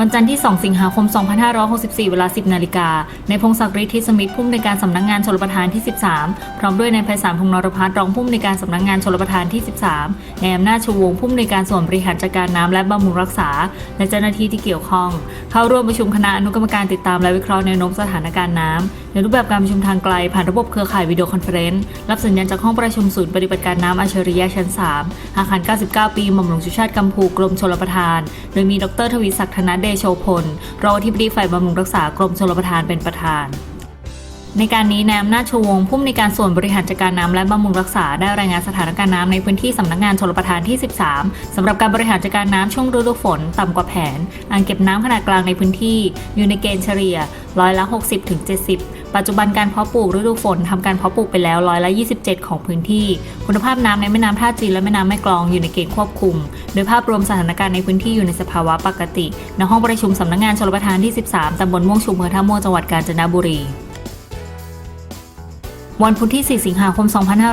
วันจันทร์ที่ 2 สิงหาคม 2564 เวลา 10 นาฬิกา ในพงศักดิ์ฤทธิสมิทธิ์ผู้อำนวยการสำนักงานชลประทานที่ 13 พร้อมด้วยนายไพศาลพงนรพัฒน์รองผู้อำนวยการสำนักงานชลประทานที่ 13ในายอำนาจชูวงผู้อำนวยการส่วนบริหารจัดการน้ำและบำรุงรักษา และเจ้าหน้าที่ที่เกี่ยวข้อง เข้าร่วมประชุมคณะอนุกรรมการติดตามและวิเคราะห์แนวโน้มสถานการณ์น้ำในรูปแบบการประชุมทางไกล ผ่านระบบเครือข่ายวิดีโอคอนเฟอเรนซ์รับสัญญาณจากห้องประชุมศูนย์ปฏิบัติการน้ำอัจฉริยะชั้น 3 อาคาร 99 ปีหม่อมหลวงชุชาติกัมพูกรมชลประทาน โดยมีดรทวีศักดิ์ธนเดโชพล รองอธิบดีฝ่ายบำรุงรักษากรมชลประทานเป็นประธานในการนี้นายอำนาจชูวงผู้อำนวยการส่วนบริหารจัดการน้ำและบำรุงรักษาได้รายงานสถานการณ์น้ำในพื้นที่สำนักงานชลประทานที่ 13 สำหรับการบริหารจัดการน้ำช่วงฤดูฝน ต่ำกว่าแผน อ่างเก็บน้ำขนาดกลางในพื้นที่ อยู่ในเกณฑ์เฉลี่ยร้อยละ 60-70 ปัจจุบันการเพาะปลูกฤดูฝนทำการเพาะปลูกไปแล้วร้อยละ 27 ของพื้นที่ คุณภาพน้ำในแม่น้ำท่าจีนและแม่น้ำแม่กลองอยู่ในเกณฑ์ควบคุม โดยภาพรวมสถานการณ์ในพื้นที่อยู่ในสภาวะปกติ ณห้องประชุมสำนักงานชลประทานที่ 13ตำบลม่วงชุมอำเภอท่าม่วงจังหวัดกาญจนบุรี วันพุธที่ 4 สิงหาคม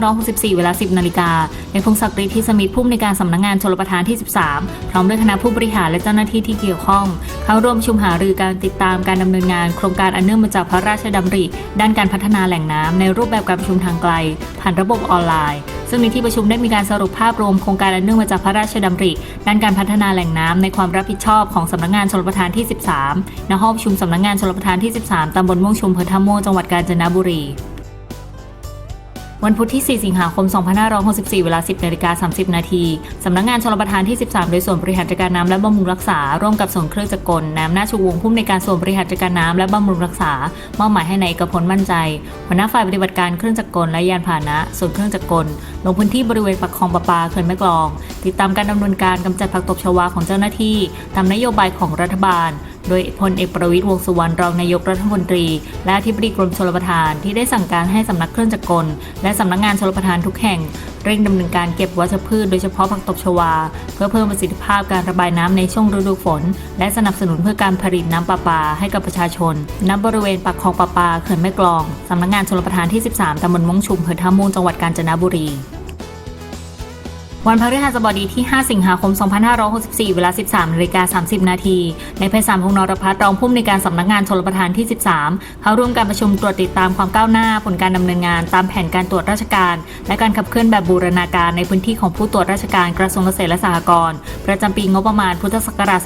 2564 เวลา 10 นาฬิกา ในพงศักดิ์ฤทธิสมิทธิ์ผู้อำนวยการสำนักงานชลประทานที่ 13 พร้อมด้วยคณะผู้บริหารและเจ้าหน้าที่ที่เกี่ยวข้อง เข้าร่วมชุมหารือการติดตามการดำเนินงานโครงการอันเนื่องมาจากพระราชดำริ ด้านการพัฒนาแหล่งน้ำในรูปแบบการประชุมทางไกล ผ่านระบบออนไลน์ซึ่งในที่ประชุมได้มีการสรุปภาพรวมโครงการอันเนื่องมาจากพระราชดำริ ด้านการพัฒนาแหล่งน้ำในความรับผิดชอบของสำนักงานชลประทานที่ 13ณห้องประชุมสำนักงานชลประทานที่ 13ตำบลม่วงชุมอำเภอท่าม่วงจังหวัดกาญจนบุรี วันพุธที่ 4 สิงหาคม 2564 เวลา 10นาฬิกา30 นาทีสำนักงานชลประทานที่ 13 โดยส่วนบริหารจัดการน้ำและบำรุงรักษา ร่วมกับส่วนเครื่องจักรกลน้ำหน้าชูวงศ์ผู้อำนวยการส่วนบริหารจัดการน้ำและบำรุงรักษามอบหมายให้ในายเอกพลมั่นใจหัวหน้าฝ่ายปฏิบัติการเครื่องจักรกลและยานพาหนะ ส่วนเครื่องจักรกลลงพื้นที่บริเวณปากคลองประปาเขื่อนแม่กลอง ติดตามการดำเนินการกำจัดผักตบชวาของเจ้าหน้าที่ตามนโยบายของรัฐบาล โดยพลเอกประวิตรวงสุวรรณรองนายกรัฐมนตรี และอธิบดีกรมชลประทานที่ได้สั่งการให้สำนักเครื่องจักรกล และสำนักงานชลประทานทุกแห่ง เร่งดำเนินการเก็บวัชพืชโดยเฉพาะผักตบชวา เพื่อเพิ่มประสิทธิภาพการระบายน้ำในช่วงฤดูฝน และสนับสนุนเพื่อการผลิตน้ำประปาให้กับประชาชนณบริเวณปากคลองประปาเขื่อนแม่กลองสำนักงานชลประทานที่ 13ตำบลม่วงชุมอำเภอท่าม่วงจังหวัดกาญจนบุรี วันพฤหัสบดีที่ 5 สิงหาคม 2564 เวลา 13นาฬิกา30 นาทีในไพศาลพงนรพัฒน์รองผู้อำนวยการสำนักงานชลประทานที่ 13 เข้าร่วมการประชุมตรวจติดตามความก้าวหน้า ผลการดำเนินงานตามแผนการตรวจราชการ และการขับเคลื่อนแบบบูรณาการในพื้นที่ของผู้ตรวจราชการกระทรวงเกษตรและสหกรณ์ประจำปีงบประมาณพุทธศักราช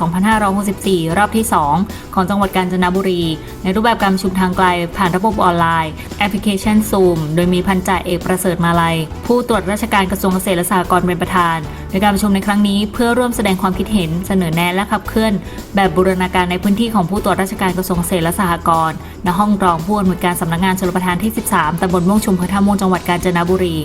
2564 รอบที่ 2 ของจังหวัดกาญจนบุรี ในรูปแบบการประชุมทางไกล ผ่านระบบออนไลน์แอปพลิเคชัน Zoom โดยมีพันจ่าเอกประเสริฐมาลัย ผู้ตรวจราชการกระทรวงเกษตรและสหกรณ์เป็นประธาน ในการประชุมในครั้งนี้เพื่อร่วมแสดงความคิดเห็นเสนอแนะและขับเคลื่อน แบบบูรณาการในพื้นที่ของผู้ตรวจราชการกระทรวงเกษตรและสหกรณ์ณห้องรองผู้อำนวยการสำนักงานชลประทานที่ 13ตำบลม่วงชุมอำเภอท่าม่วงจังหวัดกาญจนบุรี